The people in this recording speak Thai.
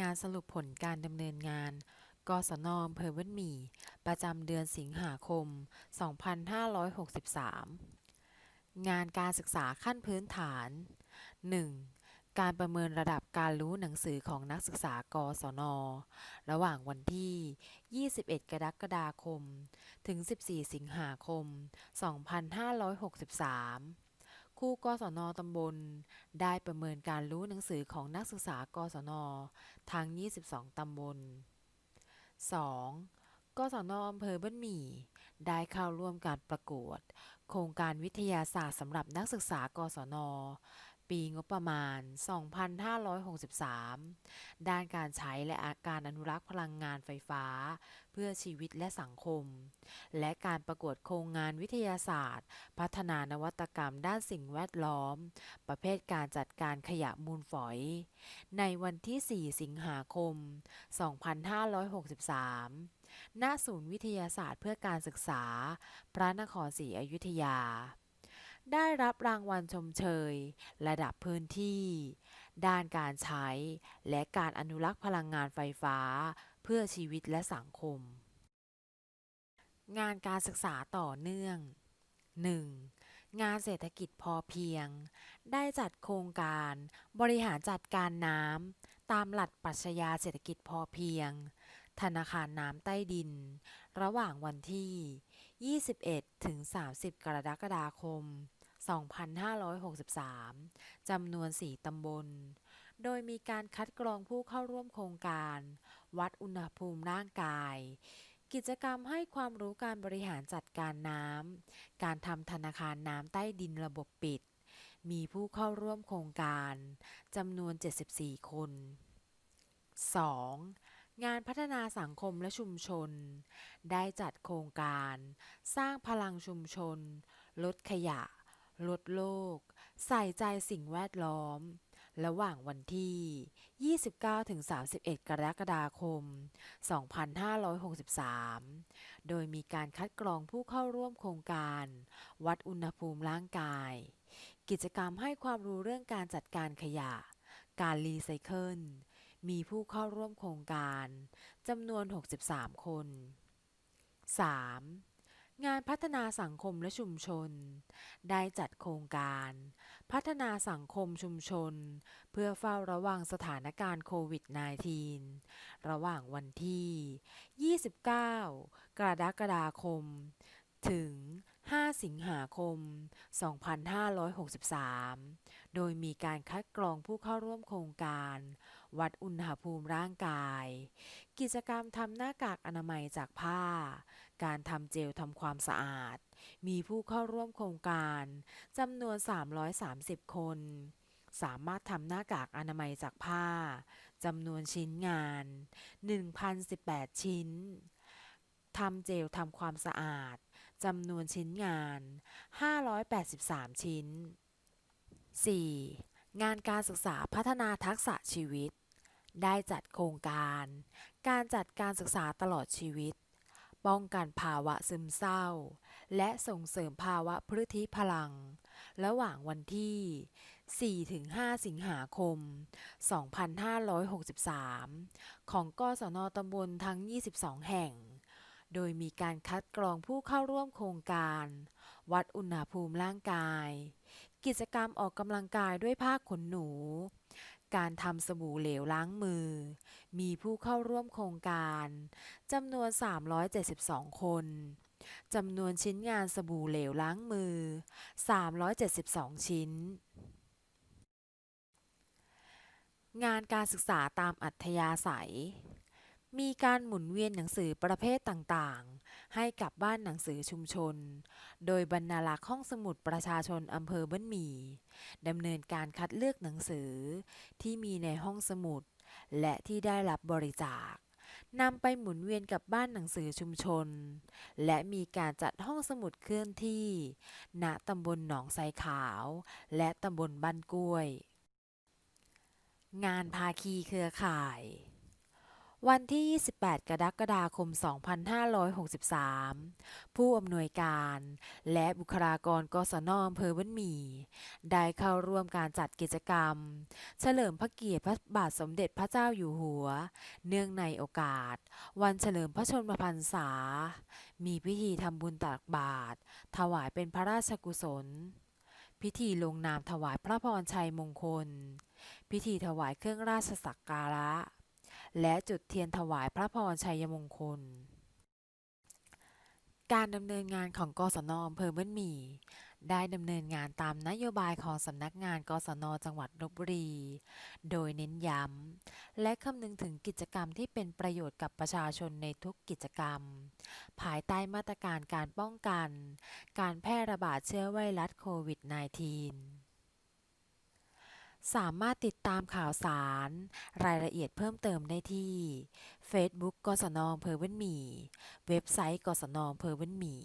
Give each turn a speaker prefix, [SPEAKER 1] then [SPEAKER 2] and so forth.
[SPEAKER 1] งานสรุปผลการดำเนินงาน กศนอำเภอบ้นหมี่ ประจำเดือนสิงหาคม 2563 งานการศึกษาขั้นพื้นฐาน 1. การประเมินระดับการรู้หนังสือของนักศึกษากศน ระหว่างวันที่ 21 กรกฎาคม ถึง 14 สิงหาคม 2563 ครูกศนตำบล ได้ประเมินการรู้หนังสือของนักศึกษากศนทั้ง 22 ตำบล 2. กศนอำเภอบ้านหมี่ ได้เข้าร่วมการประกวด โครงการวิทยาศาสตร์สำหรับนักศึกษากศน ปีงบประมาณ 2563 ด้านการใช้และการอนุรักษ์พลังงานไฟฟ้า เพื่อชีวิตและสังคม และการประกวดโครงงานวิทยาศาสตร์ พัฒนานวัตกรรมด้านสิ่งแวดล้อม ประเภทการจัดการขยะมูลฝอย ในวันที่ 4 สิงหาคม 2563 ณ ศูนย์วิทยาศาสตร์เพื่อการศึกษา พระนครศรีอยุธยา ได้รับรางวัลชมเชย ระดับพื้นที่ ด้านการใช้ และการอนุรักษ์พลังงานไฟฟ้า เพื่อชีวิตและสังคม งานการศึกษาต่อเนื่อง 1. งานเศรษฐกิจพอเพียง ได้จัดโครงการบริหารจัดการน้ำตามหลักปรัชญาเศรษฐกิจพอเพียง ธนาคารน้ำใต้ดิน ระหว่างวันที่ 21 ถึง 30 กรกฎาคม 2563 จำนวน 4 ตำบล โดยมีการคัดกรองผู้เข้าร่วมโครงการ วัดอุณหภูมิร่างกาย กิจกรรมให้ความรู้การบริหารจัดการน้ำ การทำธนาคารน้ำใต้ดินระบบปิด มีผู้เข้าร่วมโครงการจำนวน 74 คน 2. งานพัฒนาสังคมและชุมชน ได้จัดโครงการ สร้างพลังชุมชน ลดขยะ ลดโลก ใส่ใจสิ่งแวดล้อม ระหว่างวันที่ 29-31 กรกฎาคม 2563 โดยมีการคัดกรองผู้เข้าร่วมโครงการ วัดอุณหภูมิร่างกาย กิจกรรมให้ความรู้เรื่องการจัดการขยะ การรีไซเคิล มีผู้เข้าร่วมโครงการจำนวน 63 คน 3. งานพัฒนาสังคมและชุมชน ได้จัดโครงการ พัฒนาสังคมชุมชน เพื่อเฝ้าระวังสถานการณ์โควิด -19 ระหว่างวันที่ 29 กรกฎาคม ถึง 5 สิงหาคม 2563 โดยมีการคัดกรองผู้เข้าร่วมโครงการ วัดอุณหภูมิร่างกาย กิจกรรมทำหน้ากากอนามัยจากผ้า การทำเจลทำความสะอาด มีผู้เข้าร่วมโครงการจำนวน 330 คน สามารถทำหน้ากากอนามัยจากผ้าจำนวนชิ้นงาน 1,018 ชิ้นทำเจลทำความสะอาด จำนวนชิ้นงาน 583 ชิ้น 4. งานการศึกษาพัฒนาทักษะชีวิต ได้จัดโครงการ การจัดการศึกษาตลอดชีวิต ป้องกันภาวะซึมเศร้า และส่งเสริมภาวะพฤติพลัง ระหว่างวันที่ 4-5 สิงหาคม 2563 ของกศนตำบลทั้ง 22 แห่ง โดยมีการคัดกรองผู้เข้าร่วมโครงการ วัดอุณหภูมิร่างกาย กิจกรรมออกกำลังกายด้วยผ้าขนหนู การทำสบู่เหลวล้างมือ มีผู้เข้าร่วมโครงการจำนวน 372 คนจำนวนชิ้นงานสบู่เหลวล้างมือ 372 ชิ้น งานการศึกษาตามอัธยาศัย มีการหมุนเวียนหนังสือประเภทต่างๆ ให้กับบ้านหนังสือชุมชน โดยบรรณารักษ์ห้องสมุดประชาชนอำเภอบ้านหมี่ดำเนินการคัดเลือกหนังสือที่มีในห้องสมุด และที่ได้รับบริจาคนำไปหมุนเวียนกับบ้านหนังสือชุมชน และมีการจัดห้องสมุดเคลื่อนที่ ณ ตำบลหนองไซขาว และตำบลบ้านกล้วย งานภาคีเครือข่าย วันที่ 28 กรกฎาคม 2563 ผู้อำนวยการและบุคลากรกศนอำเภอบ้านหมี่ได้เข้าร่วมการจัดกิจกรรม เฉลิมพระเกียรติพระบาทสมเด็จพระเจ้าอยู่หัว เนื่องในโอกาส วันเฉลิมพระชนมพรรษา มีพิธีทำบุญตักบาตรถวายเป็นพระราชกุศล พิธีลงนามถวายพระพรชัยมงคล พิธีถวายเครื่องราชสักการะ และจุดเทียนถวายพระพรชัยมงคล การดำเนินงานของกศนอำเภอบ้านหมี ได้ดำเนินงานตามนโยบายของสำนักงานกศนจังหวัดลบบุรี โดยเน้นย้ำ และคำนึงถึงกิจกรรมที่เป็นประโยชน์กับประชาชนในทุกกิจกรรม ภายใต้มาตรการการป้องกัน การแพร่ระบาดเชื้อไวรัสโควิด -19 สามารถติดตามข่าวสาร รายละเอียดเพิ่มเติมได้ที่ Facebook กศนอำเภอบ้านหมี่ เว็บไซต์กศนอำเภอบ้านหมี่